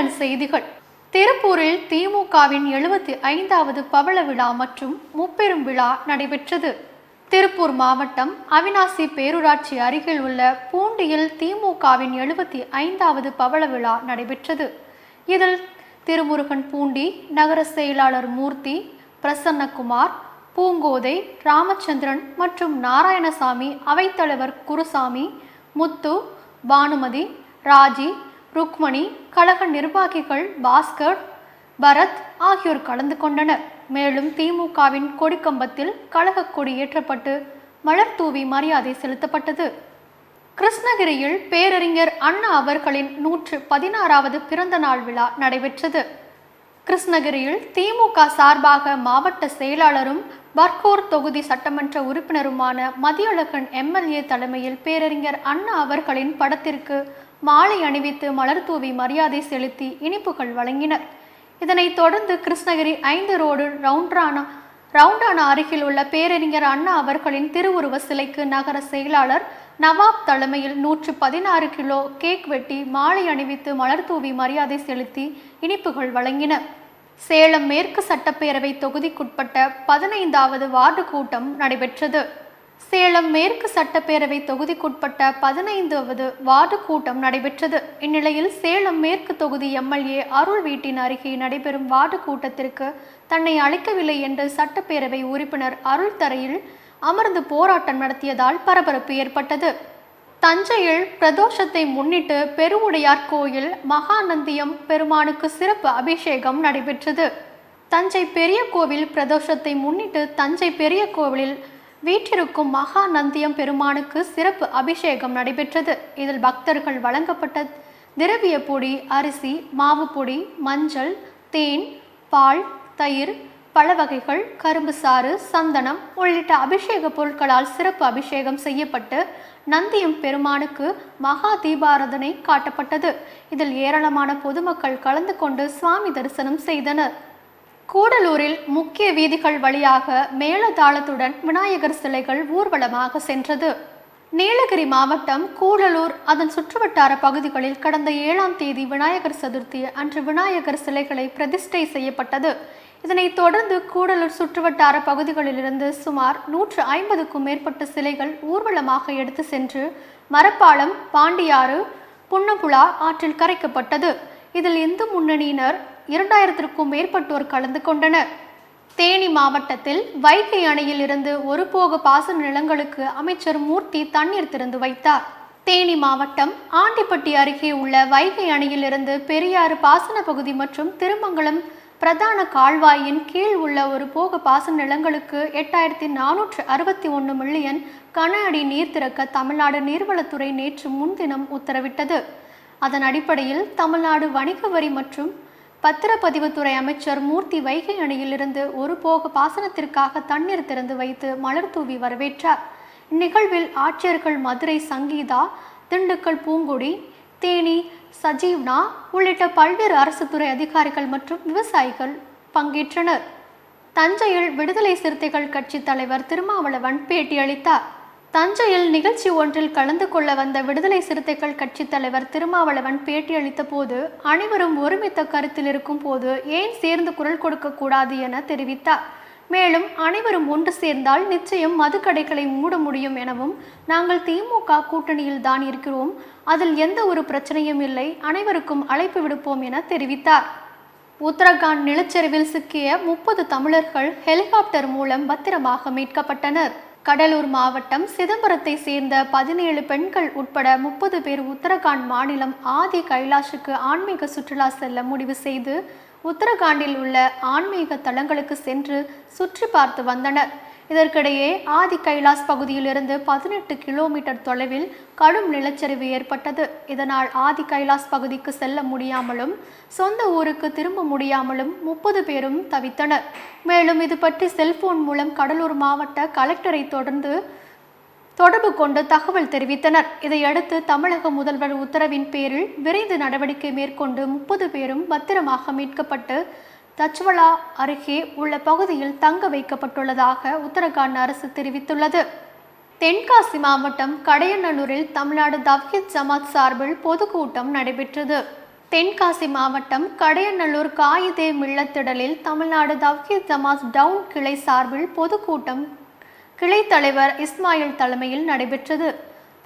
தமிழன் செய்திகள். திருப்பூரில் திமுகவின் எழுபத்தி ஐந்தாவது பவள விழா மற்றும் முப்பெரும் விழா நடைபெற்றது. திருப்பூர் மாவட்டம் அவினாசி பேரூராட்சி அருகில் உள்ள பூண்டியில் திமுகவின் எழுபத்தி ஐந்தாவது பவள விழா நடைபெற்றது. இதில் திருமுருகன் பூண்டி நகர செயலாளர் மூர்த்தி பிரசன்னகுமார் பூங்கோதை ராமச்சந்திரன் மற்றும் நாராயணசாமி அவைத்தலைவர் குருசாமி முத்து பானுமதி ராஜி ருக்மணி கழக நிர்வாகிகள் பாஸ்கர் பரத் ஆகியோர் கலந்து கொண்டனர். மேலும் திமுகவின் கொடிக்கம்பத்தில் கழக கொடி ஏற்றப்பட்டு மலர் தூவி மரியாதை செலுத்தப்பட்டது. கிருஷ்ணகிரியில் பேரறிஞர் அண்ணா அவர்களின் நூற்று பதினாறாவது பிறந்த நாள் விழா நடைபெற்றது. கிருஷ்ணகிரியில் திமுக சார்பாக மாவட்ட செயலாளரும் பர்கூர் தொகுதி சட்டமன்ற உறுப்பினருமான மதியழகன் எம்எல்ஏ தலைமையில் பேரறிஞர் அண்ணா அவர்களின் படத்திற்கு மாலை அணிவித்து மலர் தூவி மரியாதை செலுத்தி இனிப்புகள் வழங்கினர். இதனைத் தொடர்ந்து கிருஷ்ணகிரி ஐந்து ரோடு ரவுண்டானா ரவுண்டானா அருகில் உள்ள பேரறிஞர் அண்ணா அவர்களின் திருவுருவ சிலைக்கு நகர செயலாளர் நவாப் தலைமையில் நூற்று பதினாறு கிலோ கேக் வெட்டி மாலை அணிவித்து மலர் தூவி மரியாதை செலுத்தி இனிப்புகள் வழங்கினர் சேலம் மேற்கு சட்டப்பேரவை தொகுதிக்குட்பட்ட பதினைந்தாவது வார்டு கூட்டம் நடைபெற்றது. சேலம் மேற்கு சட்டப்பேரவை தொகுதிக்குட்பட்ட பதினைந்தாவது வார்டு கூட்டம் நடைபெற்றது. இந்நிலையில் சேலம் மேற்கு தொகுதி எம்எல்ஏ அருள் வீட்டின் அருகே நடைபெறும் வார்டு கூட்டத்திற்கு தன்னை அழைக்கவில்லை என்று சட்டப்பேரவை உறுப்பினர் அருள் தரையில் அமர்ந்து போராட்டம் நடத்தியதால் பரபரப்பு ஏற்பட்டது. தஞ்சையில் பிரதோஷத்தை முன்னிட்டு பெருவுடையார் கோயில் மகாநந்தியம் பெருமானுக்கு சிறப்பு அபிஷேகம் நடைபெற்றது. தஞ்சை பெரிய கோவில் பிரதோஷத்தை முன்னிட்டு தஞ்சை பெரிய கோவிலில் வீற்றிருக்கும் மகா நந்தியம் பெருமானுக்கு சிறப்பு அபிஷேகம் நடைபெற்றது. இதில் பக்தர்கள் வழங்கப்பட்ட திரவிய பொடி அரிசி மாவு பொடி மஞ்சள் தேன் பால் தயிர் பழ வகைகள் கரும்பு சாறு சந்தனம் உள்ளிட்ட அபிஷேக பொருட்களால் சிறப்பு அபிஷேகம் செய்யப்பட்டு நந்தியம் பெருமானுக்கு மகா தீபாராதனை காட்டப்பட்டது. இதில் ஏராளமான பொதுமக்கள் கலந்து கொண்டு சுவாமி தரிசனம் செய்தனர். கூடலூரில் முக்கிய வீதிகள் வழியாக மேளதாளத்துடன் விநாயகர் சிலைகள் ஊர்வலமாக சென்றது. நீலகிரி மாவட்டம் கூடலூர் அதன் சுற்றுவட்டார பகுதிகளில் கடந்த ஏழாம் தேதி விநாயகர் சதுர்த்தி அன்று விநாயகர் சிலைகளை பிரதிஷ்டை செய்யப்பட்டது. இதனைத் தொடர்ந்து கூடலூர் சுற்றுவட்டார பகுதிகளிலிருந்து சுமார் நூற்று ஐம்பதுக்கும் மேற்பட்ட சிலைகள் ஊர்வலமாக எடுத்து சென்று மரப்பாலம் பாண்டியாறு புன்னகுழா ஆற்றில் கரைக்கப்பட்டது. இதில் இந்து முன்னணியினர் இரண்டாயிரத்திற்கும் மேற்பட்டோர் கலந்து கொண்டனர். தேனி மாவட்டத்தில் வைகை அணையில் இருந்து ஒரு போக பாசன நிலங்களுக்கு அமைச்சர் மூர்த்தி தண்ணீர் திறந்து வைத்தார். தேனி மாவட்டம் ஆண்டிப்பட்டி அருகே உள்ள வைகை அணையிலிருந்து பெரியாறு பாசன பகுதி மற்றும் திருமங்கலம் பிரதான கால்வாயின் கீழ் உள்ள ஒரு போக பாசன நிலங்களுக்கு எட்டாயிரத்தி நானூற்று அறுபத்தி ஒன்று மில்லியன் கன அடி நீர் திறக்க தமிழ்நாடு நீர்வளத்துறை நேற்று முன்தினம் உத்தரவிட்டது. அதன் அடிப்படையில் தமிழ்நாடு வணிக வரி மற்றும் பத்திரப்பதிவுத்துறை அமைச்சர் மூர்த்தி வைகை அணையிலிருந்து ஒரு போக பாசனத்திற்காக தண்ணீர் திறந்து வைத்து மலர் தூவி வரவேற்றார். இந்நிகழ்வில் ஆட்சியர்கள் மதுரை சங்கீதா திண்டுக்கல் பூங்குடி தேனி சஜீவ்னா உள்ளிட்ட பல்வேறு அரசு துறை அதிகாரிகள் மற்றும் விவசாயிகள் பங்கேற்றனர். தஞ்சையில் விடுதலை சிறுத்தைகள் கட்சி தலைவர் திருமாவளவன் பேட்டியளித்தார் தஞ்சையில் நிகழ்ச்சி ஒன்றில் கலந்து கொள்ள வந்த விடுதலை சிறுத்தைகள் கட்சித் தலைவர் திருமாவளவன் பேட்டியளித்த போது அனைவரும் ஒருமித்த கருத்தில் இருக்கும் போது ஏன் சேர்ந்து குரல் கொடுக்க கூடாது என தெரிவித்தார். மேலும் அனைவரும் ஒன்று சேர்ந்தால் நிச்சயம் மதுக்கடைகளை மூட முடியும் எனவும் நாங்கள் திமுக கூட்டணியில் தான் இருக்கிறோம். அதில் எந்த ஒரு பிரச்சனையும் இல்லை. அனைவருக்கும் அழைப்பு விடுப்போம் என தெரிவித்தார். உத்தரகாண்ட் நிலச்சரிவில் சிக்கிய முப்பது தமிழர்கள் ஹெலிகாப்டர் மூலம் பத்திரமாக மீட்கப்பட்டனர். கடலூர் மாவட்டம் சிதம்பரத்தை சேர்ந்த பதினேழு பெண்கள் உட்பட முப்பது பேர் உத்தரகாண்ட் மாநிலம் ஆதி கைலாஷுக்கு ஆன்மீக சுற்றுலா செல்ல முடிவு செய்து உத்தரகாண்டில் உள்ள ஆன்மீக தலங்களுக்கு சென்று சுற்றி பார்த்து வந்தனர். இதற்கிடையே ஆதி கைலாஸ் பகுதியிலிருந்து பதினெட்டு கிலோமீட்டர் தொலைவில் கடும் நிலச்சரிவு ஏற்பட்டது. இதனால் ஆதி கைலாஸ் பகுதிக்கு செல்ல முடியாமலும் சொந்த ஊருக்கு திரும்ப முடியாமலும் முப்பது பேரும் தவித்தனர். மேலும் இது பற்றி செல்போன் மூலம் கடலூர் மாவட்ட கலெக்டரை தொடர்ந்து தொடர்பு கொண்டு தகவல் தெரிவித்தனர். இதையடுத்து தமிழக முதல்வர் உத்தரவின் பேரில் விரைந்து நடவடிக்கை மேற்கொண்டு முப்பது பேரும் பத்திரமாக மீட்கப்பட்டு தச்வலா அருகே உள்ள பகுதியில் தங்க வைக்கப்பட்டுள்ளதாக உத்தரகாண்ட் அரசு தெரிவித்துள்ளது. தென்காசி மாவட்டம் கடையநல்லூரில் தமிழ்நாடு தவ்ஹித் ஜமாத் சார்பில் பொதுக்கூட்டம் நடைபெற்றது. தென்காசி மாவட்டம் கடையநல்லூர் காயிதே மில்லத்திடலில் தமிழ்நாடு தவ்ஹித் ஜமாத் டவுன் கிளை சார்பில் பொதுக்கூட்டம் கிளை தலைவர் இஸ்மாயில் தலைமையில் நடைபெற்றது.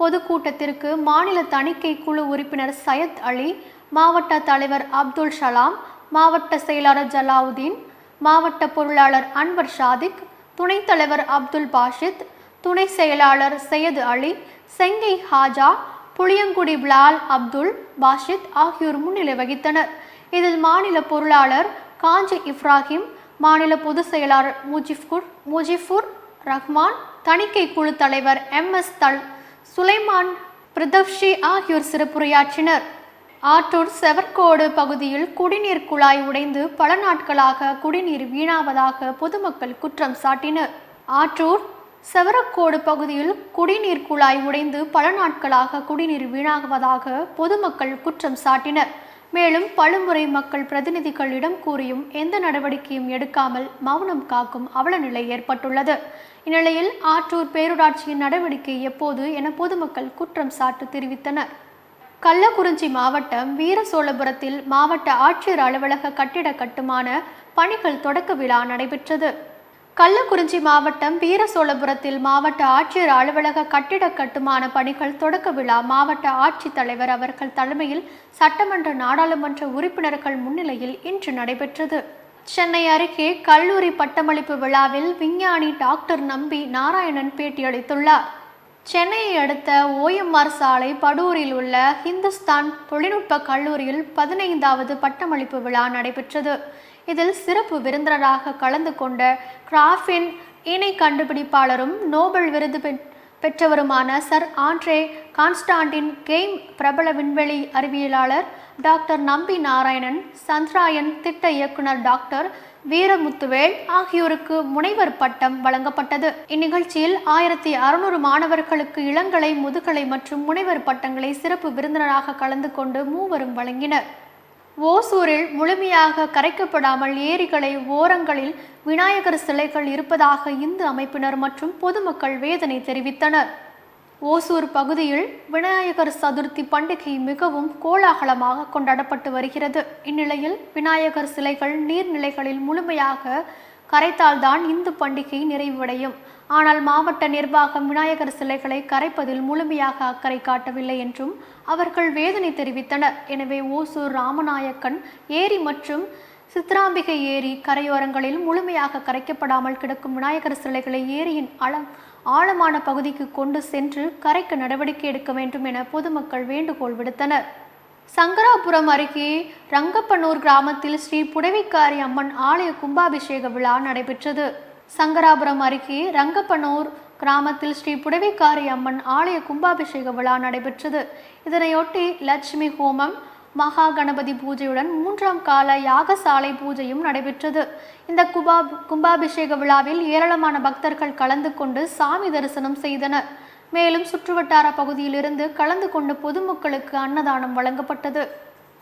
பொதுக்கூட்டத்திற்கு மாநில தணிக்கை குழு உறுப்பினர் சையத் அலி மாவட்ட தலைவர் அப்துல் சலாம் மாவட்ட செயலாளர் ஜலாவுதீன் மாவட்ட பொருளாளர் அன்வர் ஷாதிக் துணைத் தலைவர் அப்துல் பாஷித் துணை செயலாளர் சையது அலி செங்கை ஹாஜா புளியங்குடி பிலால் அப்துல் பாஷித் ஆகியோர் முன்னிலை வகித்தனர். இதில் மாநில பொருளாளர் காஞ்சி இப்ராஹிம் மாநில பொதுச் செயலாளர் முஜிஃபுர் முஜிஃபுர் ரஹ்மான் தணிக்கை குழு தலைவர் எம் எஸ் தல் சுலைமான் பிரதப்ஷி ஆகியோர் சிறப்புரையாற்றினர். ஆற்றூர் செவர்கோடு பகுதியில் குடிநீர் குழாய் உடைந்து பல நாட்களாக குடிநீர் வீணாவதாக பொதுமக்கள் குற்றம் சாட்டினர். ஆற்றூர் செவரக்கோடு பகுதியில் குடிநீர் குழாய் உடைந்து பல நாட்களாக குடிநீர் வீணாகுவதாக பொதுமக்கள் குற்றம் சாட்டினர். மேலும் பலமுறை மக்கள் பிரதிநிதிகளிடம் கூறியும் எந்த நடவடிக்கையும் எடுக்காமல் மௌனம் காக்கும் அவலநிலை ஏற்பட்டுள்ளது. இந்நிலையில் ஆற்றூர் பேரூராட்சியின் நடவடிக்கை எப்போது என பொதுமக்கள் குற்றம் சாட்டு தெரிவித்தனர். கள்ளக்குறிச்சி மாவட்டம் வீரசோழபுரத்தில் மாவட்ட ஆட்சியர் அலுவலக கட்டிட கட்டுமான பணிகள் தொடக்க விழா நடைபெற்றது. கள்ளக்குறிச்சி மாவட்டம் வீரசோழபுரத்தில் மாவட்ட ஆட்சியர் அலுவலக கட்டிட கட்டுமான பணிகள் தொடக்க விழா மாவட்ட ஆட்சித்தலைவர் அவர்கள் தலைமையில் சட்டமன்ற நாடாளுமன்ற உறுப்பினர்கள் முன்னிலையில் இன்று நடைபெற்றது. சென்னை அருகே கல்லூரி பட்டமளிப்பு விழாவில் விஞ்ஞானி டாக்டர் நம்பி நாராயணன் பேட்டியளித்துள்ளார். சென்னையை அடுத்த ஓஎம்ஆர் சாலை படூரில் உள்ள ஹிந்துஸ்தான் தொழில்நுட்ப கல்லூரியில் பதினைந்தாவது பட்டமளிப்பு விழா நடைபெற்றது. இதில் சிறப்பு விருந்தினராக கலந்து கொண்ட கிராஃபின் இணை கண்டுபிடிப்பாளரும் நோபல் விருது பெற் பெற்றவருமான சர் ஆண்ட்ரே கான்ஸ்டாண்டின் கெய்ம் பிரபல விண்வெளி அறிவியலாளர் டாக்டர் நம்பி நாராயணன் சந்திராயன் திட்ட இயக்குனர் டாக்டர் வீரமுத்துவேல் ஆகியோருக்கு முனைவர் பட்டம் வழங்கப்பட்டது. இந்நிகழ்ச்சியில் ஆயிரத்தி அறுநூறு மாணவர்களுக்கு இளங்கலை முதுகலை மற்றும் முனைவர் பட்டங்களை சிறப்பு விருந்தினராக கலந்து கொண்டு மூவரும் வழங்கினர். ஓசூரில் முழுமையாக கரைக்கப்படாமல் ஏரிகளை ஓரங்களில் விநாயகர் சிலைகள் இருப்பதாக இந்து அமைப்பினர் மற்றும் பொதுமக்கள் வேதனை தெரிவித்தனர். ஓசூர் பகுதியில் விநாயகர் சதுர்த்தி பண்டிகை மிகவும் கோலாகலமாக கொண்டாடப்பட்டு வருகிறது. இந்நிலையில் விநாயகர் சிலைகள் நீர்நிலைகளில் முழுமையாக கரைத்தால்தான் இந்து பண்டிகை நிறைவடையும். ஆனால் மாவட்ட நிர்வாகம் விநாயகர் சிலைகளை கரைப்பதில் முழுமையாக அக்கறை காட்டவில்லை என்றும் அவர்கள் வேதனை தெரிவித்தனர். எனவே ஓசூர் ராமநாயக்கன் ஏரி மற்றும் சித்ராம்பிகை ஏரி கரையோரங்களில் முழுமையாக கரைக்கப்படாமல் கிடக்கும் விநாயகர் சிலைகளை ஏரியின் அளம் ஆழமான பகுதிக்கு கொண்டு சென்று கரைக்க நடவடிக்கை எடுக்க வேண்டும் என பொதுமக்கள் வேண்டுகோள் விடுத்தனர். சங்கராபுரம் அருகே ரங்கப்பனூர் கிராமத்தில் ஸ்ரீ புடவிக்காரி அம்மன் ஆலய கும்பாபிஷேக விழா நடைபெற்றது. சங்கராபுரம் அருகே ரங்கப்பனூர் கிராமத்தில் ஸ்ரீ புடவிக்காரி அம்மன் ஆலய கும்பாபிஷேக விழா நடைபெற்றது. இதனையொட்டி லட்சுமி ஹோமம் மகா கணபதி பூஜையுடன் மூன்றாம் கால யாகசாலை பூஜையும் நடைபெற்றது. இந்த குபா கும்பாபிஷேக விழாவில் ஏராளமான பக்தர்கள் கலந்து கொண்டு சாமி தரிசனம் செய்தனர். மேலும் சுற்றுவட்டார பகுதியிலிருந்து கலந்து கொண்டு பொதுமக்களுக்கு அன்னதானம் வழங்கப்பட்டது.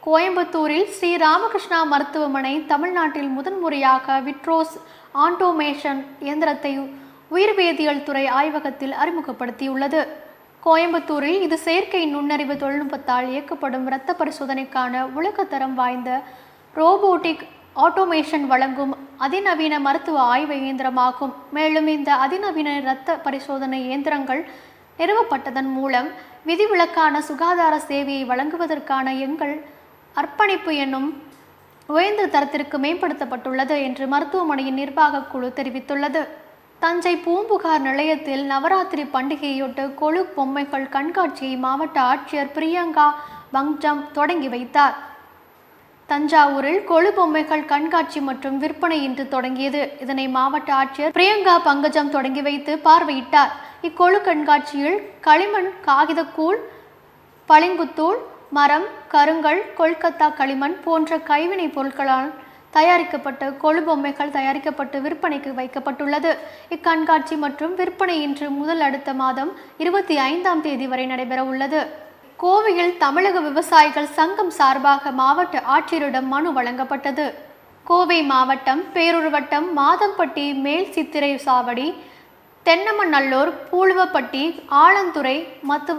கோயம்புத்தூரில் ஸ்ரீ ராமகிருஷ்ணா மருத்துவமனை தமிழ்நாட்டில் முதன்முறையாக விட்ரோஸ் ஆண்டோமேஷன் இயந்திரத்தை உயிர்வேதியியல் துறை ஆய்வகத்தில் அறிமுகப்படுத்தியுள்ளது. கோயம்புத்தூரில் இது செயற்கை நுண்ணறிவு தொழில்நுட்பத்தால் இயக்கப்படும் இரத்த பரிசோதனைக்கான உலகத்தரம் வாய்ந்த ரோபோட்டிக் ஆட்டோமேஷன் வழங்கும் அதிநவீன மருத்துவ ஆய்வு இயந்திரமாகும். மேலும் இந்த அதிநவீன இரத்த பரிசோதனை இயந்திரங்கள் நிறுவப்பட்டதன் மூலம் விதிவிலக்கான சுகாதார சேவையை வழங்குவதற்கான எங்கள் அர்ப்பணிப்பு என்னும் உயர்ந்த தரத்திற்கு மேம்படுத்தப்பட்டுள்ளது என்று மருத்துவமனையின் நிர்வாகக் குழு தெரிவித்துள்ளது. தஞ்சை பூம்புகார் நிலையத்தில் நவராத்திரி பண்டிகையொட்டு கொழு பொம்மைகள் கண்காட்சியை மாவட்ட ஆட்சியர் பிரியங்கா பங்ஜம் தொடங்கி வைத்தார். தஞ்சாவூரில் கொழு பொம்மைகள் கண்காட்சி மற்றும் விற்பனை இன்று தொடங்கியது. இதனை மாவட்ட ஆட்சியர் பிரியங்கா பங்கஜம் தொடங்கி வைத்து பார்வையிட்டார். இக்கொழு கண்காட்சியில் களிமண் காகிதக்கூழ் பளிங்குத்தூள் மரம் கருங்கல் கொல்கத்தா களிமண் போன்ற கைவினைப் பொருட்களால் தயாரிக்கப்பட்ட கொழு பொம்மைகள் தயாரிக்கப்பட்டு விற்பனைக்கு வைக்கப்பட்டுள்ளது. இக்கண்காட்சி மற்றும் விற்பனை இன்று முதல் அடுத்த மாதம் இருபத்தி ஐந்தாம் தேதி வரை நடைபெற உள்ளது கோவையில் தமிழக விவசாயிகள் சங்கம் சார்பாக மாவட்ட ஆட்சியரிடம் மனு வழங்கப்பட்டது. கோவை மாவட்டம் பேரூர் வட்டம் மாதம்பட்டி மேல் சித்திரை சாவடி தென்னமநல்லூர் பூழுவப்பட்டி ஆலந்துறை மத்து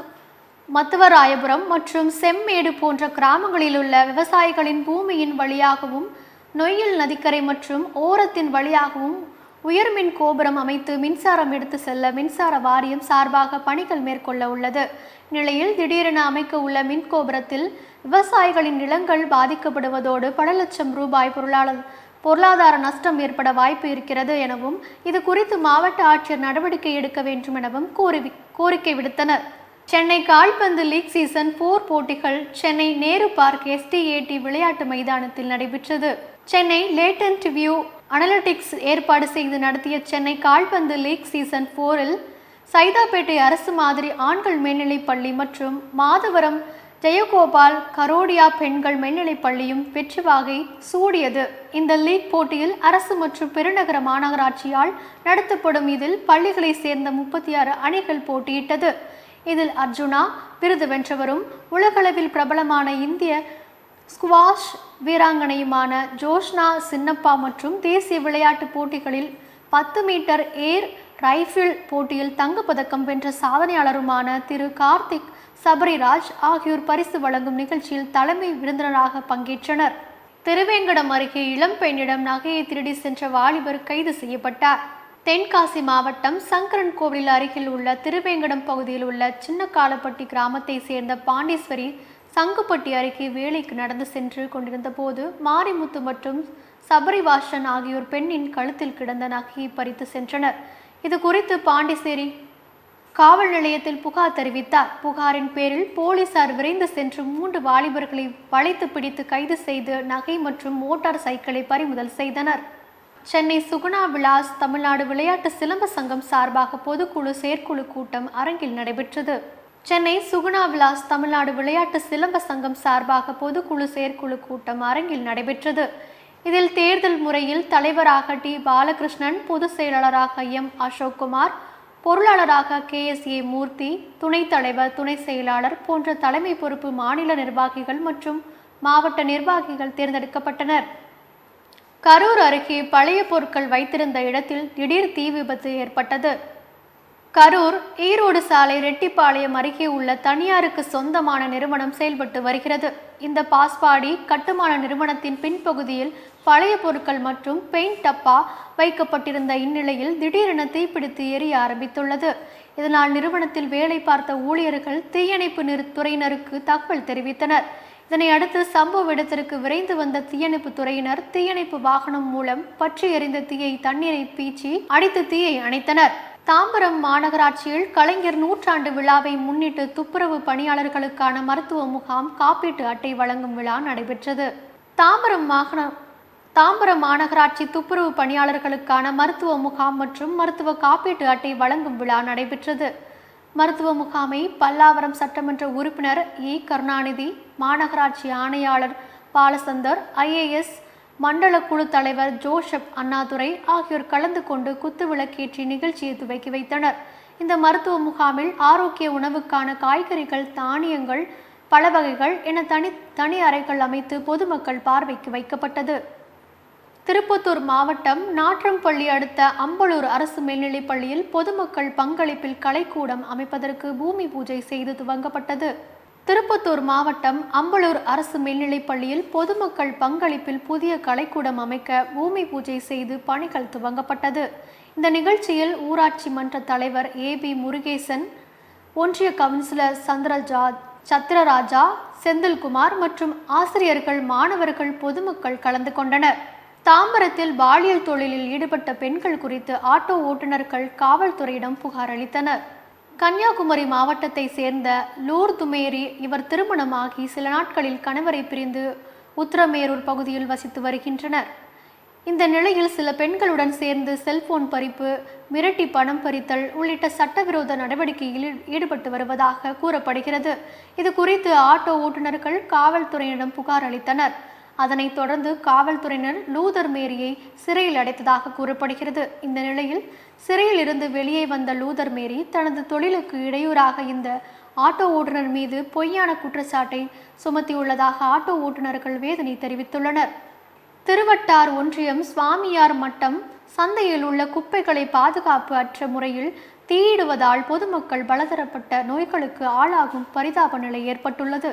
மத்துவராயபுரம் மற்றும் செம்மேடு போன்ற கிராமங்களில் உள்ள விவசாயிகளின் பூமியின் வழியாகவும் நொய்யல் நதிக்கரை மற்றும் ஓரத்தின் வழியாகவும் உயர்மின் கோபுரம் அமைத்து மின்சாரம் எடுத்து செல்ல மின்சார வாரியம் சார்பாக பணிகள் மேற்கொள்ள உள்ளது. நிலையில் திடீரென அமைக்க உள்ள மின் கோபுரத்தில் விவசாயிகளின் நிலங்கள் பாதிக்கப்படுவதோடு பல லட்சம் ரூபாய் பொருளாளர் பொருளாதார நஷ்டம் ஏற்பட வாய்ப்பு இருக்கிறது எனவும் இது குறித்து மாவட்ட ஆட்சியர் நடவடிக்கை எடுக்க வேண்டும் எனவும் கோரி கோரிக்கை விடுத்தனர். சென்னை கால்பந்து லீக் சீசன் போர் போட்டிகள் சென்னை நேரு பார்க் எஸ்டிஏடி விளையாட்டு மைதானத்தில் நடைபெற்றது. சென்னை லேட்டன்ட் வியூ அனலிட்டிக்ஸ் ஏற்பாடு செய்து நடத்திய சென்னை கால்பந்து லீக் சீசன் போரில் சைதாப்பேட்டை அரசு மாதிரி ஆண்கள் மேல்நிலைப் பள்ளி மற்றும் மாதவரம் ஜெயகோபால் கரோடியா பெண்கள் மேல்நிலைப் பள்ளியும் வெற்றி வாகை சூடியது. இந்த லீக் போட்டியில் அரசு மற்றும் பெருநகர மாநகராட்சியால் நடத்தப்படும் இதில் பள்ளிகளைச் சேர்ந்த முப்பத்தி ஆறு அணிகள் போட்டியிட்டது. இதில் அர்ஜுனா விருது வென்றவரும் உலகளவில் பிரபலமான இந்திய ஸ்குவாஷ் வீராங்கனையுமான ஜோஷ்னா சின்னப்பா மற்றும் தேசிய விளையாட்டுப் போட்டிகளில் பத்து மீட்டர் ஏர் ரைஃபிள் போட்டியில் தங்கப்பதக்கம் வென்ற சாதனையாளருமான திரு கார்த்திக் சபரிராஜ் ஆகியோர் பரிசு வழங்கும் நிகழ்ச்சியில் தலைமை விருந்தினராக பங்கேற்றனர். திருவேங்கடம் அருகே இளம்பெண்ணிடம் நகையை திருடி சென்ற வாலிபர் கைது செய்யப்பட்டார். தென்காசி மாவட்டம் சங்கரன் கோவில் அருகில் உள்ள திருவேங்கடம் பகுதியில் உள்ள சின்னக்காலப்பட்டி கிராமத்தை சேர்ந்த பாண்டீஸ்வரி சங்குப்பட்டி அருகே வேலைக்கு நடந்து சென்று கொண்டிருந்த போது மாரிமுத்து மற்றும் சபரிவாசன் ஆகியோர் பெண்ணின் கழுத்தில் கிடந்த நகையை பறித்து சென்றனர். இது குறித்து பாண்டிச்சேரி காவல் நிலையத்தில் புகார் தெரிவித்தார். புகாரின் பேரில் போலீசார் விரைந்து சென்று மூன்று வாலிபர்களை வளைத்து பிடித்து கைது செய்து நகை மற்றும் மோட்டார் சைக்கிளை பறிமுதல் செய்தனர். சென்னை சுகுணா விலாஸ் தமிழ்நாடு விளையாட்டு சிலம்ப சங்கம் சார்பாக பொதுக்குழு செயற்குழு கூட்டம் அரங்கில் நடைபெற்றது. சென்னை சுகுணா விலாஸ் தமிழ்நாடு விளையாட்டு சிலம்ப சங்கம் சார்பாக பொதுக்குழு செயற்குழு கூட்டம் அரங்கில் நடைபெற்றது. இதில் தேர்தல் முறையில் தலைவராக டி. பாலகிருஷ்ணன் பொதுச் செயலாளராக எம். அசோக்குமார் பொருளாளராக கே. எஸ். ஏ. மூர்த்தி துணைத் தலைவர் துணை செயலாளர் போன்ற தலைமை பொறுப்பு மாநில நிர்வாகிகள் மற்றும் மாவட்ட நிர்வாகிகள் தேர்ந்தெடுக்கப்பட்டனர். கரூர் அருகே பழைய பொருட்கள் வைத்திருந்த இடத்தில் திடீர் தீ விபத்து ஏற்பட்டது. கரூர் ஈரோடு சாலை ரெட்டிப்பாளையம் அருகே உள்ள தனியாருக்கு சொந்தமான நிறுவனம் செயல்பட்டு வருகிறது. இந்த பாஸ்பாடி கட்டுமான நிறுவனத்தின் பின்பகுதியில் பழைய பொருட்கள் மற்றும் பெயிண்ட் டப்பா வைக்கப்பட்டிருந்த இந்நிலையில் திடீரென தீப்பிடித்து எரிய ஆரம்பித்துள்ளது. இதனால் நிறுவனத்தில் வேலை பார்த்த ஊழியர்கள் தீயணைப்பு துறையினருக்கு தகவல் தெரிவித்தனர். இதனை அடுத்து சம்பவ இடத்திற்கு விரைந்து வந்த தீயணைப்பு துறையினர் தீயணைப்பு வாகனம் மூலம் பற்றி எறிந்த தீயை தண்ணீரை பீச்சி அடித்து தீயை அணைத்தனர். தாம்பரம் மாநகராட்சியில் கலைஞர் நூற்றாண்டு விழாவை முன்னிட்டு துப்புரவு பணியாளர்களுக்கான மருத்துவ முகாம் காப்பீட்டு அட்டை வழங்கும் விழா நடைபெற்றது. தாம்பரம் மாகாண தாம்பரம் மாநகராட்சி துப்புரவு பணியாளர்களுக்கான மருத்துவ முகாம் மற்றும் மருத்துவ காப்பீட்டு அட்டை வழங்கும் விழா நடைபெற்றது. மருத்துவ முகாமை பல்லாவரம் சட்டமன்ற உறுப்பினர் இ கருணாநிதி மாநகராட்சி ஆணையாளர் பாலசந்தர் ஐஏஎஸ் மண்டல குழு தலைவர் ஜோஷப் அண்ணாதுரை ஆகியோர் கலந்து கொண்டு குத்துவிளக்கேற்றி நிகழ்ச்சியை துவக்கி வைத்தனர். இந்த மருத்துவ முகாமில் ஆரோக்கிய உணவுக்கான காய்கறிகள் தானியங்கள் பல வகைகள் என தனி தனி அறைகள் அமைத்து பொதுமக்கள் பார்வைக்கு வைக்கப்பட்டது. திருப்பத்தூர் மாவட்டம் நாற்றம்பள்ளி அடுத்த அம்பலூர் அரசு மேல்நிலைப் பள்ளியில் பொதுமக்கள் பங்களிப்பில் கலைக்கூடம் அமைப்பதற்கு பூமி பூஜை செய்து துவங்கப்பட்டது. திருப்பத்தூர் மாவட்டம் அம்பலூர் அரசு மேல்நிலைப் பள்ளியில் பொதுமக்கள் பங்களிப்பில் புதிய கலைக்கூடம் அமைக்க பூமி பூஜை செய்து பணிகள் துவங்கப்பட்டது. இந்த நிகழ்ச்சியில் ஊராட்சி மன்ற தலைவர் ஏ பி முருகேசன் ஒன்றிய கவுன்சிலர் சந்திரஜா சத்திரராஜா செந்தில்குமார் மற்றும் ஆசிரியர்கள் மாணவர்கள் பொதுமக்கள் கலந்து கொண்டனர். தாம்பரத்தில் பாலியல் தொழிலில் ஈடுபட்ட பெண்கள் குறித்து ஆட்டோ ஓட்டுநர்கள் காவல்துறையிடம் புகார் அளித்தனர். கன்னியாகுமரி மாவட்டத்தை சேர்ந்த லூர் துமேரி இவர் திருமணமாகி சில நாட்களில் கணவரை பிரிந்து உத்தரமேரூர் பகுதியில் வசித்து வருகின்றனர். இந்த நிலையில் சில பெண்களுடன் சேர்ந்து செல்போன் பறிப்பு மிரட்டி பணம் பறித்தல் உள்ளிட்ட சட்டவிரோத நடவடிக்கையில் ஈடுபட்டு வருவதாக கூறப்படுகிறது. இது குறித்து ஆட்டோ ஓட்டுநர்கள் காவல்துறையிடம் புகார் அளித்தனர். அதனைத் தொடர்ந்து காவல்துறையினர் லூதர் மேரியை சிறையில் அடைத்ததாக கூறப்படுகிறது. இந்த நிலையில் சிறையில் இருந்து வெளியே வந்த லூதர் மேரி தனது தொழிலுக்கு இடையூறாக இந்த ஆட்டோ ஓட்டுநர் மீது பொய்யான குற்றச்சாட்டை சுமத்தியுள்ளதாக ஆட்டோ ஓட்டுநர்கள் வேதனை தெரிவித்துள்ளனர். திருவட்டார் ஒன்றியம் சுவாமியார் மட்டம் சந்தையில் உள்ள குப்பைகளை பாதுகாப்பு அற்ற முறையில் தீயிடுவதால் பொதுமக்கள் பலதரப்பட்ட நோய்களுக்கு ஆளாகும் பரிதாப நிலை ஏற்பட்டுள்ளது.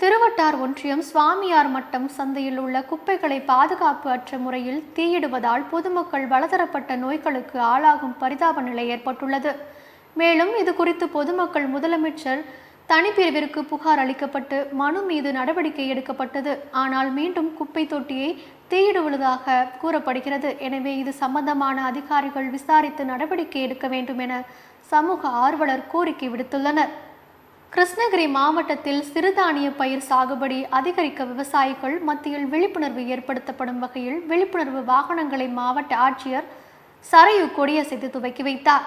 திருவட்டார் ஒன்றியம் சுவாமியார் மட்டம் சந்தையில் உள்ள குப்பைகளை பாதுகாப்பு அற்ற முறையில் தீயிடுவதால் பொதுமக்கள் பலதரப்பட்ட நோய்களுக்கு ஆளாகும் பரிதாப நிலை ஏற்பட்டுள்ளது. மேலும் இது குறித்து பொதுமக்கள் முதலமைச்சர் தனிப்பிரிவிற்கு புகார் அளிக்கப்பட்டு மனு மீது நடவடிக்கை எடுக்கப்பட்டது. ஆனால் மீண்டும் குப்பை தொட்டியை தீயிடுவதாக கூறப்படுகிறது. எனவே இது சம்பந்தமான அதிகாரிகள் விசாரித்து நடவடிக்கை எடுக்க வேண்டும் என சமூக ஆர்வலர் கோரிக்கை விடுத்துள்ளனர். கிருஷ்ணகிரி மாவட்டத்தில் சிறுதானிய பயிர் சாகுபடி அதிகரிக்க விவசாயிகள் மத்தியில் விழிப்புணர்வு ஏற்படுத்தப்படும் வகையில் விழிப்புணர்வு வாகனங்களை மாவட்ட ஆட்சியர் சரையு கொடியசைத்து துவக்கி வைத்தார்.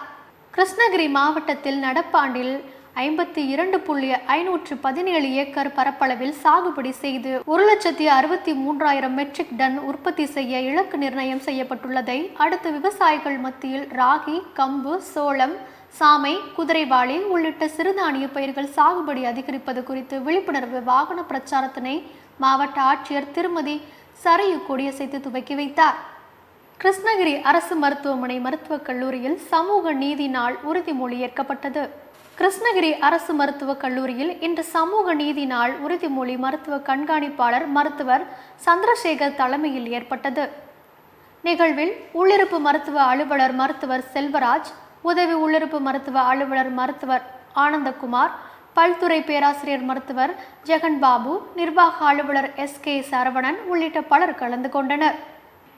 கிருஷ்ணகிரி மாவட்டத்தில் நடப்பாண்டில் ஐம்பத்தி இரண்டு புள்ளி ஐநூற்று பதினேழு ஏக்கர் பரப்பளவில் சாகுபடி செய்து ஒரு லட்சத்தி அறுபத்தி மூன்றாயிரம் மெட்ரிக் டன் உற்பத்தி செய்ய இலக்கு நிர்ணயம் செய்யப்பட்டுள்ளதை அடுத்து விவசாயிகள் மத்தியில் ராகி கம்பு சோளம் சாமை குதிரைவாளி உள்ளிட்ட சிறுதானிய பயிர்கள் சாகுபடி அதிகரிப்பது குறித்து விழிப்புணர்வு வாகன பிரச்சாரத்தினை மாவட்ட ஆட்சியர் திருமதி சரையு கொடியசைத்து துவக்கி வைத்தார். கிருஷ்ணகிரி அரசு மருத்துவமனை மருத்துவக் கல்லூரியில் சமூக நீதி நாள் உறுதிமொழி ஏற்கப்பட்டது. கிருஷ்ணகிரி அரசு மருத்துவக் கல்லூரியில் இன்று சமூக நீதி நாள் உறுதிமொழி மருத்துவ கண்காணிப்பாளர் மருத்துவர் சந்திரசேகர் தலைமையில் ஏற்பட்டது. நிகழ்வில் உள்ளிருப்பு மருத்துவ அலுவலர் மருத்துவர் செல்வராஜ் உதவி உள்ளிருப்பு மருத்துவ அலுவலர் மருத்துவர் ஆனந்தகுமார் பல்துறை பேராசிரியர் மருத்துவர் ஜெகன் பாபு நிர்வாக அலுவலர் எஸ். கே. சரவணன் உள்ளிட்ட பலர் கலந்து கொண்டனர்.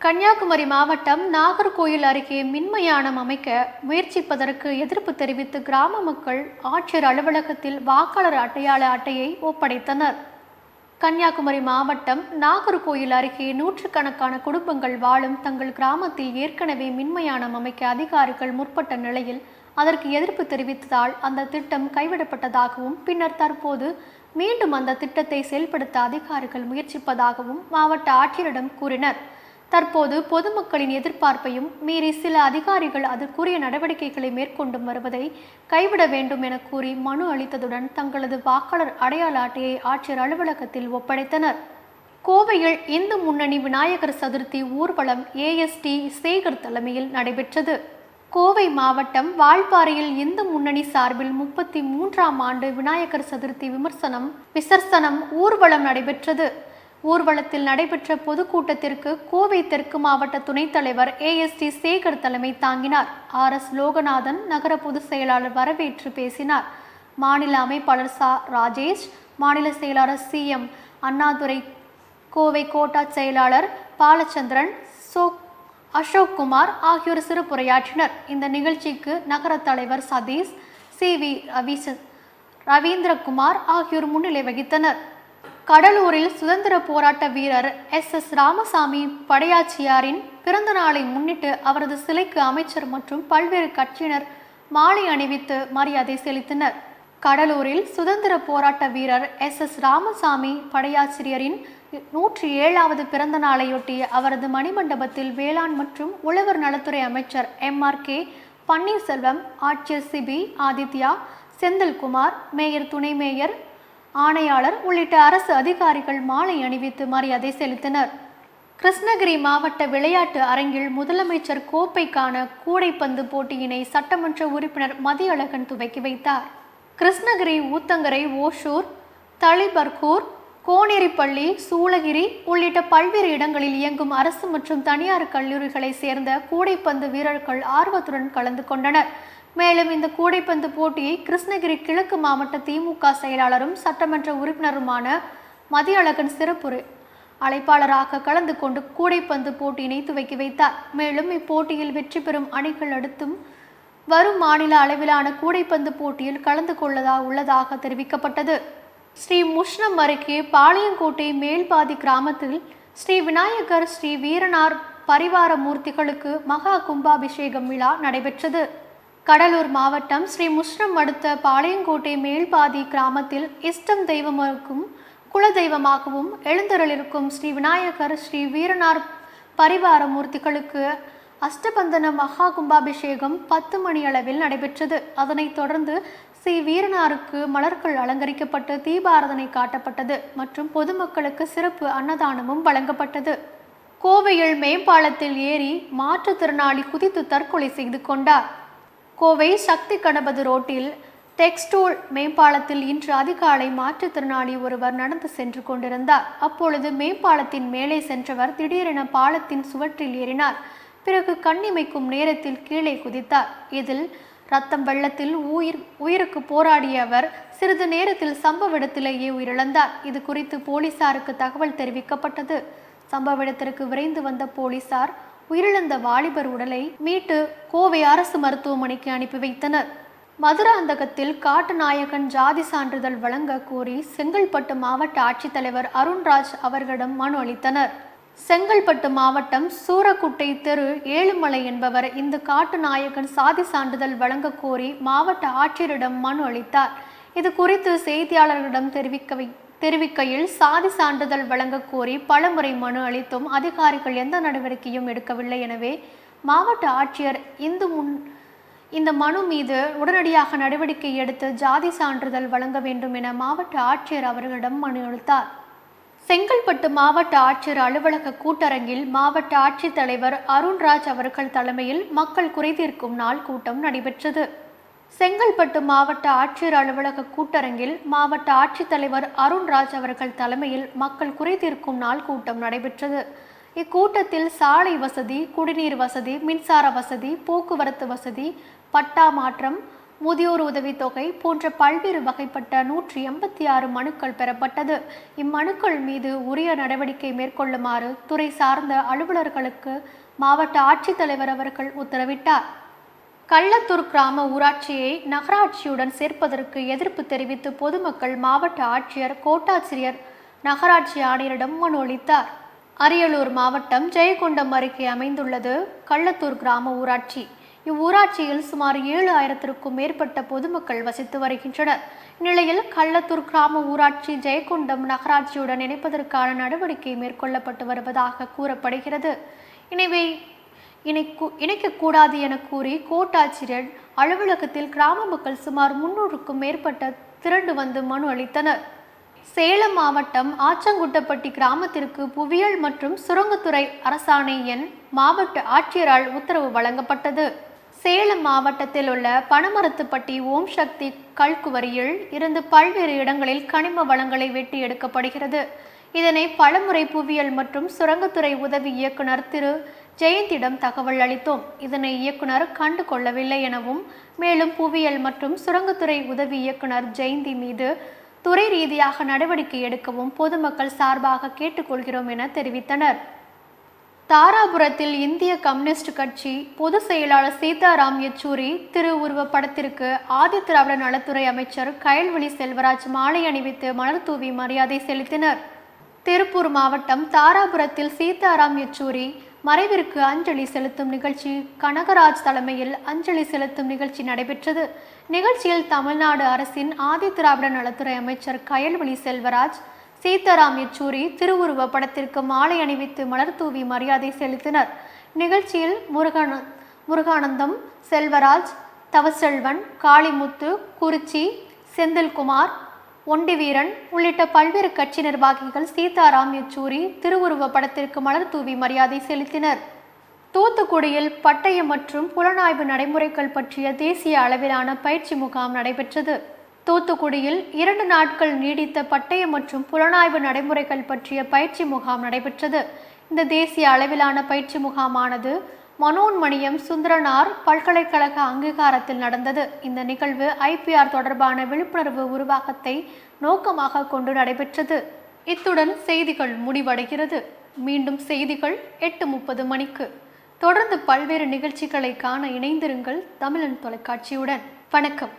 கன்னியாகுமரி மாவட்டம் நாகர்கோயில் அருகே மின்மயானம் அமைக்க முயற்சிப்பதற்கு எதிர்ப்பு தெரிவித்து கிராம மக்கள் ஆட்சியர் அலுவலகத்தில் வாக்காளர் அட்டையாள அட்டையை ஒப்படைத்தனர். கன்னியாகுமரி மாவட்டம் நாகர்கோயில் அருகே நூற்றுக்கணக்கான குடும்பங்கள் வாழும் தங்கள் கிராமத்தில் ஏற்கனவே மின்மயானம் அமைக்க அதிகாரிகள் முற்பட்ட நிலையில் அதற்கு எதிர்ப்பு தெரிவித்ததால் அந்த திட்டம் கைவிடப்பட்டதாகவும் பின்னர் தற்போது மீண்டும் அந்த திட்டத்தை செயல்படுத்த அதிகாரிகள் முயற்சிப்பதாகவும் மாவட்ட ஆட்சியரிடம் கூறினர். தற்போது பொதுமக்களின் எதிர்பார்ப்பையும் மீறி சில அதிகாரிகள் அதற்குரிய நடவடிக்கைகளை மேற்கொண்டும் வருவதை கைவிட வேண்டும் என கூறி மனு அளித்ததுடன் தங்களது வாக்காளர் அடையாள அட்டையை ஆட்சியர் அலுவலகத்தில் ஒப்படைத்தனர். கோவையில் இந்து முன்னணி விநாயகர் சதுர்த்தி ஊர்வலம் ஏஎஸ்டி சேகர் தலைமையில் நடைபெற்றது. கோவை மாவட்டம் வால்பாறையில் இந்து முன்னணி சார்பில் முப்பத்தி மூன்றாம் ஆண்டு விநாயகர் சதுர்த்தி விமர்சனம் விசர்சனம் ஊர்வலம் நடைபெற்றது. ஊர்வலத்தில் நடைபெற்ற பொதுக்கூட்டத்திற்கு கோவை தெற்கு மாவட்ட துணைத் தலைவர் ஏஎஸ்டி சேகர் தலைமை தாங்கினார். ஆர். எஸ். லோகநாதன் நகர பொதுச் செயலாளர் வரவேற்று பேசினார். மாநில அமைப்பாளர் சா. ராஜேஷ் மாநில செயலாளர் சி. எம். அண்ணாதுரை கோவை கோட்டா செயலாளர் பாலச்சந்திரன் சோ. அசோக் குமார் ஆகியோர் சிறப்புரையாற்றினர். இந்த நிகழ்ச்சிக்கு நகர தலைவர் சதீஷ் சி. வி. ரவீச ரவீந்திரகுமார் ஆகியோர் முன்னிலை வகித்தனர். கடலூரில் சுதந்திர போராட்ட வீரர் எஸ். எஸ். ராமசாமி படையாச்சியாரின் பிறந்த நாளை முன்னிட்டு அவரது சிலைக்கு அமைச்சர் மற்றும் பல்வேறு கட்சியினர் மாலை அணிவித்து மரியாதை செலுத்தினர். கடலூரில் சுதந்திர போராட்ட வீரர் எஸ். எஸ். ராமசாமி படையாசிரியரின் நூற்றி ஏழாவது பிறந்த நாளையொட்டி அவரது மணிமண்டபத்தில் வேளாண் மற்றும் உழவர் நலத்துறை அமைச்சர் எம். ஆர். கே. பன்னீர்செல்வம் ஆட்சியர் சிபி ஆதித்யா செந்தில்குமார் மேயர் துணை மேயர் ஆணையாளர் உள்ளிட்ட அரசு அதிகாரிகள் மாலை அணிவித்து மரியாதை செலுத்தினர். கிருஷ்ணகிரி மாவட்ட விளையாட்டு அரங்கில் முதலமைச்சர் கோப்பைக்கான கூடைப்பந்து போட்டியினை சட்டமன்ற உறுப்பினர் மதியழகன் துவக்கி வைத்தார். கிருஷ்ணகிரி ஊத்தங்கரை ஓஷூர் தளிபர்கூர் கோனேரிப்பள்ளி சூளகிரி உள்ளிட்ட பல்வேறு இடங்களில் இயங்கும் அரசு மற்றும் தனியார் கல்லூரிகளை சேர்ந்த கூடைப்பந்து வீரர்கள் ஆர்வத்துடன் கலந்து கொண்டனர். மேலும் இந்த கூடைப்பந்து போட்டியை கிருஷ்ணகிரி கிழக்கு மாவட்ட திமுக செயலாளரும் சட்டமன்ற உறுப்பினருமான மதியழகன் சிறப்புரு அழைப்பாளராக கலந்து கொண்டு கூடைப்பந்து போட்டியினை துவக்கி வைத்தார். மேலும் இப்போட்டியில் வெற்றி பெறும் அணிகள் அடுத்தும் வரும் மாநில அளவிலான கூடைப்பந்து போட்டியில் கலந்து கொள்ளதா உள்ளதாக தெரிவிக்கப்பட்டது. ஸ்ரீ முஷ்ணம் அருகே பாளையங்கோட்டை மேல்பாதி கிராமத்தில் ஸ்ரீ விநாயகர் ஸ்ரீ வீரனார் பரிவார மூர்த்திகளுக்கு மகா கும்பாபிஷேகம் விழா நடைபெற்றது. கடலூர் மாவட்டம் ஸ்ரீ முஷ்ணம் அடுத்த பாளையங்கோட்டை மேல்பாதி கிராமத்தில் இஷ்டம் தெய்வமாகவும் குலதெய்வமாகவும் எழுந்தருளிருக்கும் ஸ்ரீ விநாயகர் ஸ்ரீ வீரனார் பரிவார மூர்த்திகளுக்கு அஷ்டபந்தன மகா கும்பாபிஷேகம் பத்து மணி அளவில் நடைபெற்றது. அதனைத் தொடர்ந்து ஸ்ரீ வீரனாருக்கு மலர்கள் அலங்கரிக்கப்பட்டு தீபாரதனை காட்டப்பட்டது மற்றும் பொதுமக்களுக்கு சிறப்பு அன்னதானமும் வழங்கப்பட்டது. கோவையில் மேம்பாலத்தில் ஏறி மாற்றுத்திறனாளி குதித்து தற்கொலை செய்து கொண்டார். கோவை சக்தி கணபதி ரோட்டில் டெக்ஸ்டோல் மேம்பாலத்தில் இன்று அதிகாலை மாற்றுத்திறனாளி ஒருவர் நடந்து சென்று கொண்டிருந்தார். அப்பொழுது மேம்பாலத்தின் மேலே சென்றவர் திடீரென பாலத்தின் சுவற்றில் ஏறினார். பிறகு கண்ணிமைக்கும் நேரத்தில் கீழே குதித்தார். இதில் ரத்தம் வெள்ளத்தில் உயிர் உயிருக்கு போராடிய அவர் சிறிது நேரத்தில் சம்பவ இடத்திலேயே உயிரிழந்தார். இது குறித்து போலீசாருக்கு தகவல் தெரிவிக்கப்பட்டது. சம்பவ இடத்திற்கு விரைந்து வந்த போலீசார் உயிரிழந்த வாலிபர் உடலை மீட்டு கோவை அரசு மருத்துவமனைக்கு அனுப்பி வைத்தனர். மதுராந்தகத்தில் காட்டுநாயகன் ஜாதி சான்றிதழ் வழங்க கோரி செங்கல்பட்டு மாவட்ட ஆட்சித்தலைவர் அருண்ராஜ் அவர்களிடம் மனு அளித்தனர். செங்கல்பட்டு மாவட்டம் சூரக்குட்டை தெரு ஏழுமலை என்பவர் இந்த காட்டுநாயகன் சாதி சான்றிதழ் வழங்க கோரி மாவட்ட ஆட்சியரிடம் மனு அளித்தார். இது குறித்து செய்தியாளர்களிடம் தெரிவிக்க தெரிவிக்கையில் சாதி சான்றிதழ் வழங்க கோரி பலமுறை மனு அளித்தும் அதிகாரிகள் எந்த நடவடிக்கையும் எடுக்கவில்லை எனவே மாவட்ட ஆட்சியர் இந்து முன் இந்த மனு மீது உடனடியாக நடவடிக்கை எடுத்து ஜாதி சான்றிதழ் வழங்க வேண்டும் என மாவட்ட ஆட்சியர் அவர்களிடம் மனு அளித்தார். செங்கல்பட்டு மாவட்ட ஆட்சியர் அலுவலக கூட்டரங்கில் மாவட்ட ஆட்சித்தலைவர் அருண்ராஜ் அவர்கள் தலைமையில் மக்கள் குறைதீர்க்கும் நாள் கூட்டம் நடைபெற்றது. செங்கல்பட்டு மாவட்ட ஆட்சியர் அலுவலக கூட்டரங்கில் மாவட்ட ஆட்சித்தலைவர் அருண்ராஜ் அவர்கள் தலைமையில் மக்கள் குறைதீர்க்கும் நாள் கூட்டம் நடைபெற்றது. இக்கூட்டத்தில் சாலை வசதி குடிநீர் வசதி மின்சார வசதி போக்குவரத்து வசதி பட்டா மாற்றம் முதியோர் உதவித்தொகை போன்ற பல்வேறு வகைப்பட்ட நூற்றி எண்பத்தி ஆறு மனுக்கள் பெறப்பட்டது. இம்மனுக்கள் மீது உரிய நடவடிக்கை மேற்கொள்ளுமாறு துறை சார்ந்த அலுவலர்களுக்கு மாவட்ட ஆட்சித்தலைவர் அவர்கள் உத்தரவிட்டார். கள்ளத்தூர் கிராம ஊராட்சியை நகராட்சியுடன் சேர்ப்பதற்கு எதிர்ப்பு தெரிவித்து பொதுமக்கள் மாவட்ட ஆட்சியர் கோட்டாட்சியர் நகராட்சி ஆணையரிடம் மனு அளித்தார். அரியலூர் மாவட்டம் ஜெயகொண்டம் அருகே அமைந்துள்ளது கள்ளத்தூர் கிராம ஊராட்சி. இவ்வூராட்சியில் சுமார் ஏழு ஆயிரத்திற்கும் மேற்பட்ட பொதுமக்கள் வசித்து வருகின்றனர். இந்நிலையில் கள்ளத்தூர் கிராம ஊராட்சி ஜெயகொண்டம் நகராட்சியுடன் இணைப்பதற்கான நடவடிக்கை மேற்கொள்ளப்பட்டு வருவதாக கூறப்படுகிறது. எனவே இணைக்கு இணைக்கக்கூடாது என கூறி கோட்டாட்சியர் அலுவலகத்தில் கிராம மக்கள் சுமார் முன்னூறுக்கும் மேற்பட்ட திரண்டு வந்து மனு அளித்தனர். சேலம் மாவட்டம் ஆச்சங்குட்டப்பட்டி கிராமத்திற்கு புவியியல் மற்றும் சுரங்கத்துறை அரசாணை எண் மாவட்ட ஆட்சியரால் உத்தரவு வழங்கப்பட்டது. சேலம் மாவட்டத்தில் உள்ள பனமரத்துப்பட்டி ஓம் சக்தி கல்குவரியில் இருந்து பல்வேறு இடங்களில் கனிம வளங்களை வெட்டி எடுக்கப்படுகிறது. இதனை பலமுறை புவியியல் மற்றும் சுரங்கத்துறை உதவி இயக்குனர் திரு ஜெயந்திடம் தகவல் அளித்தோம். இதனை இயக்குனர் கண்டு கொள்ளவில்லை எனவும் மேலும் புவியியல் மற்றும் சுரங்கத்துறை உதவி இயக்குனர் ஜெயந்தி மீது துறை ரீதியாக நடவடிக்கை எடுக்கவும் பொதுமக்கள் சார்பாக கேட்டுக்கொள்கிறோம் என தெரிவித்தனர். தாராபுரத்தில் இந்திய கம்யூனிஸ்ட் கட்சி பொதுச் செயலாளர் சீதாராம் யெச்சூரி திருவுருவ படத்திற்கு ஆதி திராவிட நலத்துறை அமைச்சர் கயல்விழி செல்வராஜ் மாலை அணிவித்து மலர் தூவி மரியாதை செலுத்தினர். திருப்பூர் மாவட்டம் தாராபுரத்தில் சீதாராம் யெச்சூரி மறைவிற்கு அஞ்சலி செலுத்தும் நிகழ்ச்சி கனகராஜ் தலைமையில் அஞ்சலி செலுத்தும் நிகழ்ச்சி நடைபெற்றது. நிகழ்ச்சியில் தமிழ்நாடு அரசின் ஆதி திராவிட நலத்துறை அமைச்சர் கயல்வழி செல்வராஜ் சீதாராம் யெச்சூரி திருவுருவ படத்திற்கு மாலை அணிவித்து மலர் தூவி மரியாதை செலுத்தினர். நிகழ்ச்சியில் முருகன முருகானந்தம் செல்வராஜ் தவசெல்வன் காளிமுத்து குறிச்சி செந்தில்குமார் ஒண்டிவீரன் உள்ளிட்ட பல்வேறு கட்சி நிர்வாகிகள் சீதாராம் யெச்சூரி திருவுருவ படத்திற்கு மலர் தூவி மரியாதை செலுத்தினர். தூத்துக்குடியில் பட்டய மற்றும் புலனாய்வு நடைமுறைகள் பற்றிய தேசிய அளவிலான பயிற்சி முகாம் நடைபெற்றது. தூத்துக்குடியில் இரண்டு நாட்கள் நீடித்த பட்டய மற்றும் புலனாய்வு நடைமுறைகள் பற்றிய பயிற்சி முகாம் நடைபெற்றது. இந்த தேசிய அளவிலான பயிற்சி முகாமானது மனோன்மணியம் சுந்தரனார் பல்கலைக்கழக அங்கீகாரத்தில் நடந்தது. இந்த நிகழ்வு ஐபிஆர் தொடர்பான விழிப்புணர்வு உருவாக்கத்தை நோக்கமாக கொண்டு நடைபெற்றது. இத்துடன் செய்திகள் முடிவடைகிறது. மீண்டும் செய்திகள் எட்டு முப்பது மணிக்கு. தொடர்ந்து பல்வேறு நிகழ்ச்சிகளை காண இணைந்திருங்கள் தமிழன் தொலைக்காட்சியுடன். வணக்கம்.